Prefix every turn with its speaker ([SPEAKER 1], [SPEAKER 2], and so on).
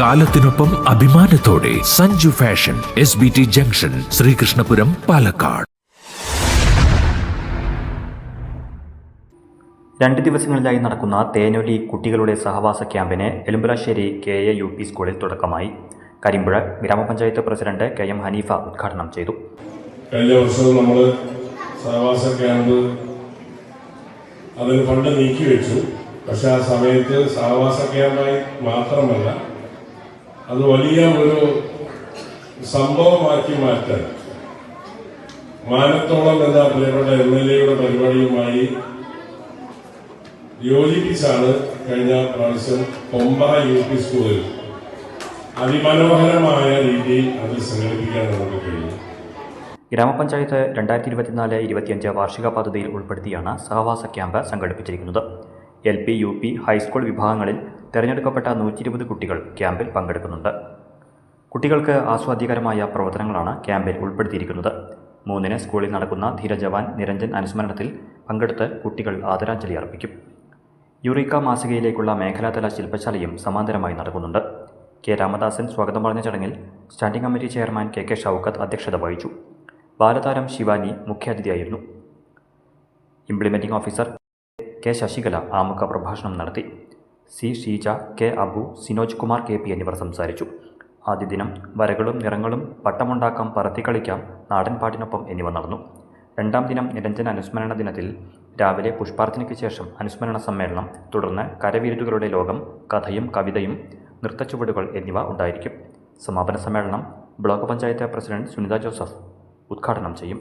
[SPEAKER 1] കാലത്തിനൊപ്പം അഭിമാനത്തോടെ Sanju fashion S B T junction Sreekrishnapuram Palakkad.
[SPEAKER 2] രണ്ട് ദിവസങ്ങളിലായി നടക്കുന്ന തേനൊലി കുട്ടികളുടെ സഹവാസ ക്യാമ്പിന് Elumbalassery K A U P സ്കൂളിൽ തുടക്കമായി. കരിമ്പുഴ ഗ്രാമപഞ്ചായത്ത് പ്രസിഡന്റ് കെ എം ഹനീഫ ഉദ്ഘാടനം ചെയ്തു.
[SPEAKER 3] കഴിഞ്ഞ വർഷവും നമ്മൾ സഹവാസ ക്യാമ്പ് അതിന് ഫണ്ട് നീക്കി വെച്ചു പക്ഷെ ആ സമയത്ത് സഹവാസ ക്യാമ്പായി മാത്രമല്ല അത് വലിയ ഒരു സംഭവമാക്കി മാറ്റാൻ. മാനത്തോളം എന്ന പ്രിയപ്പെട്ട എം എൽ എയുടെ പരിപാടിയുമായി യോജിപ്പിച്ചാണ് കഴിഞ്ഞ പ്രാവശ്യം കൊമ്പറ യു പി സ്കൂളിൽ അതിമനോഹരമായ രീതിയിൽ അത് സംഘടിപ്പിക്കാൻ നമുക്ക് കഴിഞ്ഞു.
[SPEAKER 2] ഗ്രാമപഞ്ചായത്ത് രണ്ടായിരത്തി ഇരുപത്തിനാല് ഇരുപത്തിയഞ്ച് വാർഷിക പദ്ധതിയിൽ ഉൾപ്പെടുത്തിയാണ് സഹവാസ ക്യാമ്പ് സംഘടിപ്പിച്ചിരിക്കുന്നത്. L P U P high school വിഭാഗങ്ങളിൽ തിരഞ്ഞെടുക്കപ്പെട്ട നൂറ്റി ഇരുപത് കുട്ടികൾ ക്യാമ്പിൽ പങ്കെടുക്കുന്നുണ്ട്. കുട്ടികൾക്ക് ആസ്വാദ്യകരമായ പ്രവർത്തനങ്ങളാണ് ക്യാമ്പിൽ ഉൾപ്പെടുത്തിയിരിക്കുന്നത്. മൂന്നിന് സ്കൂളിൽ നടക്കുന്ന ധീരജവാൻ നിരഞ്ജൻ അനുസ്മരണത്തിൽ പങ്കെടുത്ത് കുട്ടികൾ ആദരാഞ്ജലി അർപ്പിക്കും. യുറീക്ക മാസികയിലേക്കുള്ള മേഖലാതല ശില്പശാലയും സമാന്തരമായി നടക്കുന്നുണ്ട്. കെ. രാമദാസൻ സ്വാഗതം പറഞ്ഞ ചടങ്ങിൽ standing committee chairman K. K. Shoukath അധ്യക്ഷത വഹിച്ചു. ബാലതാരം Shivani മുഖ്യാതിഥിയായിരുന്നു. Implementing officer K. Sasikala ആമുഖ പ്രഭാഷണം നടത്തി. C Sheeja K Abu Sinoj Kumar K P എന്നിവർ സംസാരിച്ചു. ആദ്യ ദിനം വരകളും നിറങ്ങളും പട്ടമുണ്ടാക്കാം പറത്തിക്കളിക്കാം നാടൻപാട്ടിനൊപ്പം എന്നിവ നടന്നു. രണ്ടാം ദിനം നിരഞ്ജന അനുസ്മരണ ദിനത്തിൽ രാവിലെ പുഷ്പാർച്ചനയ്ക്ക് ശേഷം അനുസ്മരണ സമ്മേളനം തുടർന്ന് കരവിരുതുകളുടെ ലോകം കഥയും കവിതയും നൃത്തച്ചുവടുകൾ എന്നിവ ഉണ്ടായിരിക്കും. സമാപന സമ്മേളനം ബ്ലോക്ക് പഞ്ചായത്ത് പ്രസിഡന്റ് സുനിത ജോസഫ് ഉദ്ഘാടനം ചെയ്യും.